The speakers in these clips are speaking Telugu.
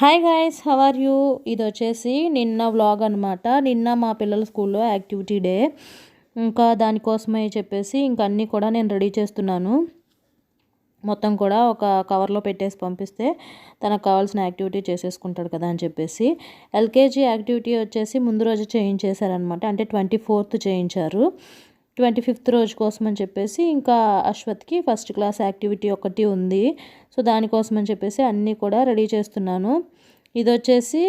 Hi guys how are you ఇది వచ్చేసి నిన్న వ్లాగ్ అనమాట నిన్న మా పిల్లల స్కూల్లో యాక్టివిటీ డే ఇంకా దానికోసమే చెప్పేసి ఇంకా అన్నీ కూడా నేను రెడీ చేస్తున్నాను. మొత్తం కూడా ఒక కవర్లో పెట్టేసి పంపిస్తే తనకు కావాల్సిన యాక్టివిటీ చేసేసుకుంటాడు కదా అని చెప్పేసి. ఎల్కేజీ యాక్టివిటీ వచ్చేసి ముందు రోజు చేయించేశారనమాట అంటే ట్వంటీ ఫోర్త్ చేయించారు. ట్వంటీ ఫిఫ్త్ రోజు కోసం అని చెప్పేసి ఇంకా అశ్వత్కి ఫస్ట్ క్లాస్ యాక్టివిటీ ఒకటి ఉంది. సో దానికోసం అని చెప్పేసి అన్నీ కూడా రెడీ చేస్తున్నాను. ఇది వచ్చేసి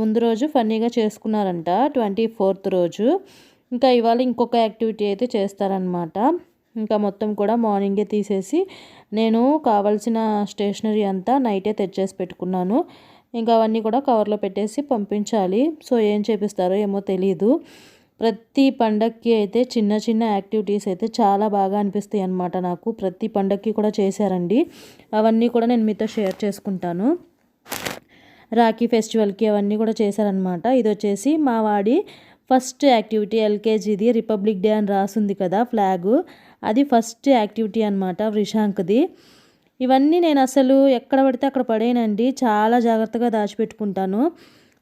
ముందు రోజు ఫన్నీగా చేసుకున్నారంట ట్వంటీ ఫోర్త్ రోజు. ఇంకా ఇవాళ ఇంకొక యాక్టివిటీ అయితే చేస్తారనమాట ఇంకా మొత్తం కూడా మార్నింగే తీసేసి నేను కావాల్సిన స్టేషనరీ అంతా నైటే తెచ్చేసి పెట్టుకున్నాను. ఇంకా అవన్నీ కూడా కవర్లో పెట్టేసి పంపించాలి. సో ఏం చేపిస్తారో ఏమో తెలియదు ప్రతి పండక్కి అయితే చిన్న చిన్న యాక్టివిటీస్ అయితే చాలా బాగా అనిపిస్తాయి అన్నమాట నాకు. ప్రతి పండక్కి కూడా చేశారండి. అవన్నీ కూడా నేను మీతో షేర్ చేసుకుంటాను. రాఖీ ఫెస్టివల్కి అవన్నీ కూడా చేశారనమాట ఇది వచ్చేసి మా వాడి ఫస్ట్ యాక్టివిటీ ఎల్కేజీది రిపబ్లిక్ డే అని రాసింది కదా ఫ్లాగు. అది ఫస్ట్ యాక్టివిటీ అనమాట వృషాంక్ది. ఇవన్నీ నేను అసలు ఎక్కడ పడితే అక్కడ పడేనండి చాలా జాగ్రత్తగా దాచిపెట్టుకుంటాను.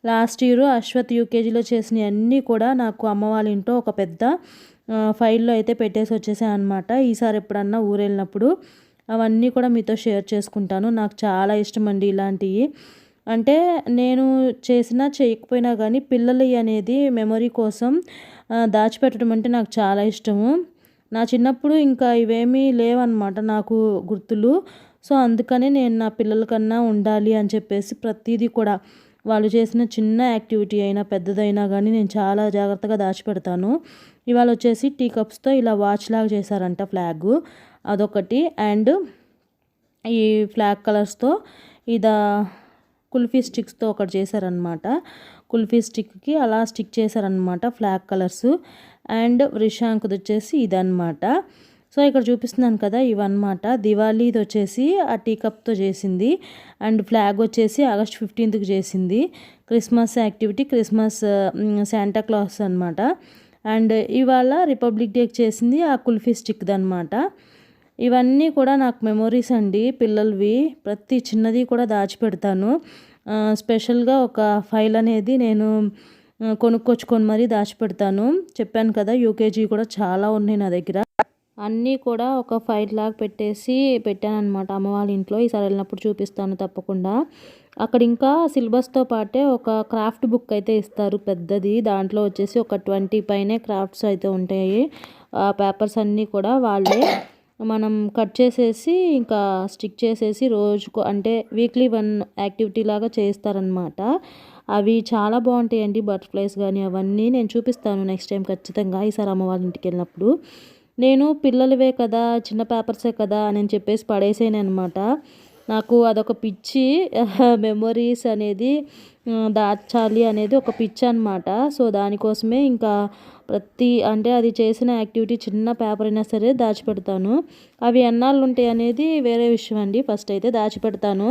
లాస్ట్ ఇయర్ అశ్వత్ యూకేజీలో చేసినవి అన్నీ కూడా నాకు అమ్మ వాళ్ళ ఇంట్లో ఒక పెద్ద ఫైల్లో అయితే పెట్టేసి వచ్చేసాను అనమాట ఈసారి ఎప్పుడన్నా ఊరు వెళ్ళినప్పుడు అవన్నీ కూడా మీతో షేర్ చేసుకుంటాను. నాకు చాలా ఇష్టం అండి ఇలాంటివి అంటే నేను చేసినా చేయకపోయినా కానీ పిల్లలు అనేది మెమొరీ కోసం దాచిపెట్టడం అంటే నాకు చాలా ఇష్టము. నా చిన్నప్పుడు ఇంకా ఇవేమీ లేవన్నమాట నాకు గుర్తులు. సో అందుకనే నేను నా పిల్లల కన్నా ఉండాలి అని చెప్పేసి ప్రతిదీ కూడా వాళ్ళు చేసిన చిన్న యాక్టివిటీ అయినా పెద్దదైనా కానీ నేను చాలా జాగ్రత్తగా దాచిపెడతాను. ఇవాళ వచ్చేసి టీ కప్స్తో ఇలా వాచ్ లాగా చేశారంట ఫ్లాగ్. అదొకటి. అండ్ ఈ ఫ్లాగ్ కలర్స్తో ఇదా కుల్ఫీ స్టిక్స్తో ఒకటి చేశారనమాట కుల్ఫీ స్టిక్కి అలా స్టిక్ చేశారనమాట ఫ్లాగ్ కలర్స్. అండ్ రిషాంక్ది వచ్చేసి ఇదనమాట సో ఇక్కడ చూపిస్తున్నాను కదా ఇవన్నమాట. దివాళీది వచ్చేసి ఆ టీ కప్తో చేసింది. అండ్ ఫ్లాగ్ వచ్చేసి ఆగస్ట్ ఫిఫ్టీన్త్కి చేసింది. Christmas activity Christmas Santa Claus అనమాట అండ్ ఇవాళ రిపబ్లిక్ డేకి చేసింది ఆ కుల్ఫీ స్టిక్ది అనమాట ఇవన్నీ కూడా నాకు మెమొరీస్ అండి పిల్లలవి. ప్రతి చిన్నది కూడా దాచిపెడతాను. స్పెషల్గా ఒక ఫైల్ అనేది నేను కొనుక్కొచ్చుకొని మరీ దాచిపెడతాను. చెప్పాను కదా యూకేజీ కూడా చాలా ఉన్నాయి నా దగ్గర. అన్నీ కూడా ఒక ఫైల్ లాగా పెట్టేసి పెట్టాను అనమాట అమ్మ వాళ్ళ ఇంట్లో ఈసారి వెళ్ళినప్పుడు చూపిస్తాను తప్పకుండా. అక్కడ ఇంకా సిలబస్తో పాటే ఒక క్రాఫ్ట్ బుక్ అయితే ఇస్తారు. పెద్దది. దాంట్లో వచ్చేసి ఒక ట్వంటీ పైనే క్రాఫ్ట్స్ అయితే ఉంటాయి. ఆ పేపర్స్ అన్నీ కూడా వాళ్ళే మనం కట్ చేసేసి ఇంకా స్టిక్ చేసేసి రోజుకు అంటే వీక్లీ వన్ యాక్టివిటీ లాగా చేస్తారనమాట అవి చాలా బాగుంటాయండి బటర్ఫ్లైస్ కానీ అవన్నీ. నేను చూపిస్తాను నెక్స్ట్ టైం ఖచ్చితంగా ఈసారి అమ్మ వాళ్ళ ఇంటికి వెళ్ళినప్పుడు. నేను పిల్లలవే కదా చిన్న పేపర్సే కదా అని చెప్పేసి పడేసాను అనమాట నాకు అదొక పిచ్చి మెమొరీస్ అనేది దాచాలి అనేది ఒక పిచ్చి అనమాట సో దానికోసమే ఇంకా ప్రతి అంటే అది చేసిన యాక్టివిటీ చిన్న పేపర్ అయినా సరే దాచిపెడతాను. అవి ఎన్నాళ్ళు ఉంటాయి అనేది వేరే విషయం అండి. ఫస్ట్ అయితే దాచిపెడతాను.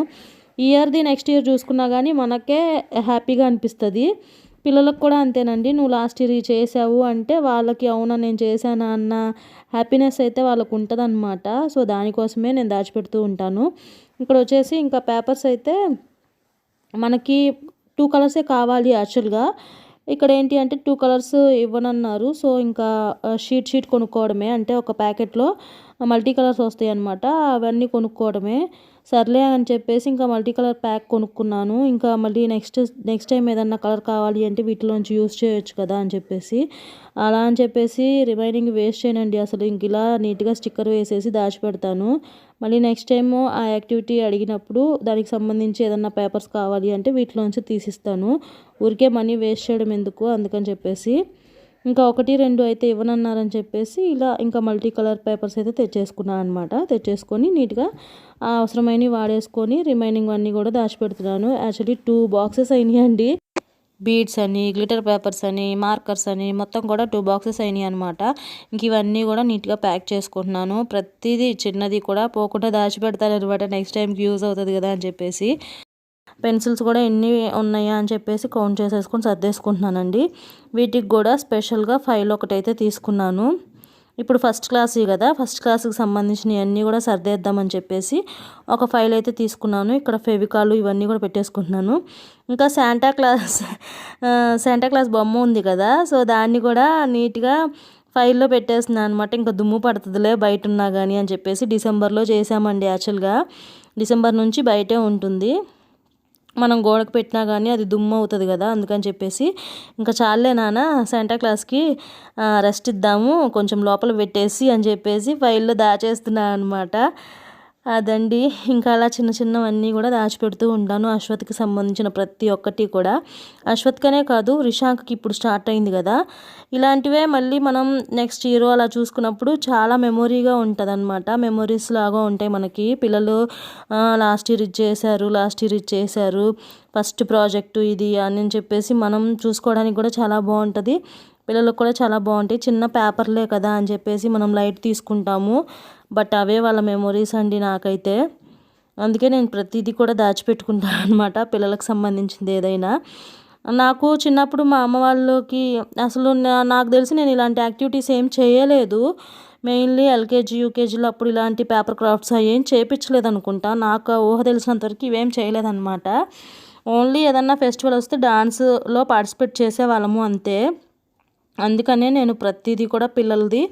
ఇయర్ది నెక్స్ట్ ఇయర్ చూసుకున్నా కానీ మనకే హ్యాపీగా అనిపిస్తుంది. పిల్లలకు కూడా అంతేనండి. నువ్వు లాస్ట్ ఇయర్ చేసావు అంటే వాళ్ళకి అవునా నేను చేశానా అన్న హ్యాపీనెస్ అయితే వాళ్ళకు ఉంటుంది అనమాట సో దానికోసమే నేను దాచిపెడుతూ ఉంటాను. ఇక్కడ వచ్చేసి ఇంకా పేపర్స్ అయితే మనకి టూ కలర్సే కావాలి యాక్చువల్గా. ఇక్కడ ఏంటి అంటే టూ కలర్స్ ఇవ్వనన్నారు. సో ఇంకా షీట్ షీట్ కొనుక్కోవడమే. అంటే ఒక ప్యాకెట్లో మల్టీ కలర్స్ వస్తాయి అనమాట అవన్నీ కొనుక్కోవడమే. సర్లే అని చెప్పేసి ఇంకా మల్టీ కలర్ ప్యాక్ కొనుక్కున్నాను. ఇంకా మళ్ళీ నెక్స్ట్ నెక్స్ట్ టైం ఏదన్నా కలర్ కావాలి అంటే వీటిలోంచి యూస్ చేయొచ్చు కదా అని చెప్పేసి. అలా అని చెప్పేసి రిమైనింగ్ వేస్ట్ చేయనండి. అసలు ఇంక ఇలా నీట్గా స్టిక్కర్ వేసేసి దాచిపెడతాను మళ్ళీ నెక్స్ట్ టైము ఆ యాక్టివిటీ అడిగినప్పుడు దానికి సంబంధించి ఏదన్నా పేపర్స్ కావాలి అంటే వీటిలోంచి తీసిస్తాను. ఊరికే మనీ వేస్ట్ చేయడం ఎందుకు అందుకని చెప్పేసి. ఇంకా ఒకటి రెండు అయితే ఇవ్వనన్నారని చెప్పేసి ఇలా ఇంకా మల్టీ కలర్ పేపర్స్ అయితే తెచ్చేసుకున్నాను అనమాట తెచ్చేసుకొని నీట్గా అవసరమైనవి వాడేసుకొని రిమైనింగ్ అన్నీ కూడా దాచిపెడుతున్నాను. యాక్చువల్లీ టూ బాక్సెస్ అయినాయండి బీడ్స్ అని గ్లిటర్ పేపర్స్ అని మార్కర్స్ అని మొత్తం కూడా టూ బాక్సెస్ అయినాయి అనమాట ఇంక ఇవన్నీ కూడా నీట్గా ప్యాక్ చేసుకుంటున్నాను. ప్రతిదీ చిన్నది కూడా పోకుండా దాచిపెడతాను అనమాట నెక్స్ట్ టైంకి యూజ్ అవుతుంది కదా అని చెప్పేసి. పెన్సిల్స్ కూడా ఎన్ని ఉన్నాయా అని చెప్పేసి కౌంట్ చేసేసుకొని సర్దేసుకుంటున్నానండి. వీటికి కూడా స్పెషల్గా ఫైల్ ఒకటైతే తీసుకున్నాను. ఇప్పుడు ఫస్ట్ క్లాస్ కదా ఫస్ట్ క్లాస్కి సంబంధించినవి అన్నీ కూడా సర్దేద్దామని చెప్పేసి ఒక ఫైల్ అయితే తీసుకున్నాను. ఇక్కడ ఫెవికాలు ఇవన్నీ కూడా పెట్టేసుకుంటున్నాను. ఇంకా శాంటా క్లాస్ శాంటా క్లాస్ బొమ్మ ఉంది కదా సో దాన్ని కూడా నీట్గా ఫైల్లో పెట్టేస్తున్నాను అనమాట ఇంకా దుమ్ము పడుతుందిలే బయట ఉన్నా కానీ అని చెప్పేసి డిసెంబర్లో చేసామండి యాక్చువల్గా డిసెంబర్ నుంచి బయటే ఉంటుంది. మనం గోడకు పెట్టినా కానీ అది దుమ్ము అవుతుంది కదా అందుకని చెప్పేసి ఇంకా చాలే నాన్న సెంటా క్లాస్కి రెస్ట్ ఇద్దాము కొంచెం లోపల పెట్టేసి అని చెప్పేసి ఫైల్లో దాచేస్తున్నాను అనమాట అదండి. ఇంకా అలా చిన్న చిన్నవన్నీ కూడా దాచిపెడుతూ ఉంటాను. అశ్వత్కి సంబంధించిన ప్రతి ఒక్కటి కూడా. అశ్వత్కనే కాదు రిషాంక్కి ఇప్పుడు స్టార్ట్ అయింది కదా. ఇలాంటివే మళ్ళీ మనం నెక్స్ట్ ఇయర్ అలా చూసుకున్నప్పుడు చాలా మెమొరీగా ఉంటుంది అనమాట మెమొరీస్ లాగా ఉంటాయి మనకి. పిల్లలు లాస్ట్ ఇయర్ ఇచ్చేసారు లాస్ట్ ఇయర్ ఇచ్చేసారు ఫస్ట్ ప్రాజెక్టు ఇది అని చెప్పేసి మనం చూసుకోవడానికి కూడా చాలా బాగుంటుంది. పిల్లలకు కూడా చాలా బాగుంటాయి. చిన్న పేపర్లే కదా అని చెప్పేసి మనం లైట్ తీసుకుంటాము. బట్ అవే వాళ్ళ మెమొరీస్ అండి నాకైతే. అందుకే నేను ప్రతిదీ కూడా దాచిపెట్టుకుంటాను అనమాట పిల్లలకు సంబంధించింది ఏదైనా. నాకు చిన్నప్పుడు మా అమ్మ వాళ్ళకి అసలు నాకు తెలిసి నేను ఇలాంటి యాక్టివిటీస్ ఏం చేయలేదు. మెయిన్లీ ఎల్కేజీ యూకేజీలో అప్పుడు ఇలాంటి పేపర్ క్రాఫ్ట్స్ అవి ఏం చేయించలేదు అనుకుంటా. నాకు ఊహ తెలిసినంతవరకు ఇవేం చేయలేదన్నమాట. ఓన్లీ ఏదన్నా ఫెస్టివల్ వస్తే డాన్స్లో పార్టిసిపేట్ చేసేవాళ్ళము అంతే. అందుకనే నేను ప్రతిదీ కూడా పిల్లలది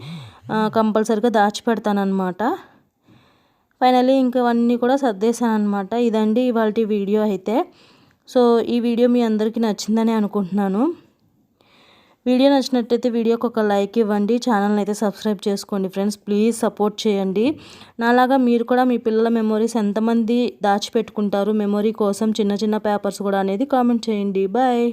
కంపల్సరిగా దాచిపెడతానమాట ఫైనలీ ఇంకవన్నీ కూడా సర్దేశాను అనమాట ఇదండి ఇవాళ వీడియో అయితే. సో ఈ వీడియో మీ అందరికీ నచ్చిందని అనుకుంటున్నాను. వీడియో నచ్చినట్టయితే వీడియోకి ఒక లైక్ ఇవ్వండి. ఛానల్ని అయితే సబ్స్క్రైబ్ చేసుకోండి ఫ్రెండ్స్. ప్లీజ్ సపోర్ట్ చేయండి. నాలాగా మీరు కూడా మీ పిల్లల మెమొరీస్ ఎంతమంది దాచిపెట్టుకుంటారు మెమొరీ కోసం చిన్న చిన్న పేపర్స్ కూడా అనేది కామెంట్ చేయండి. బాయ్.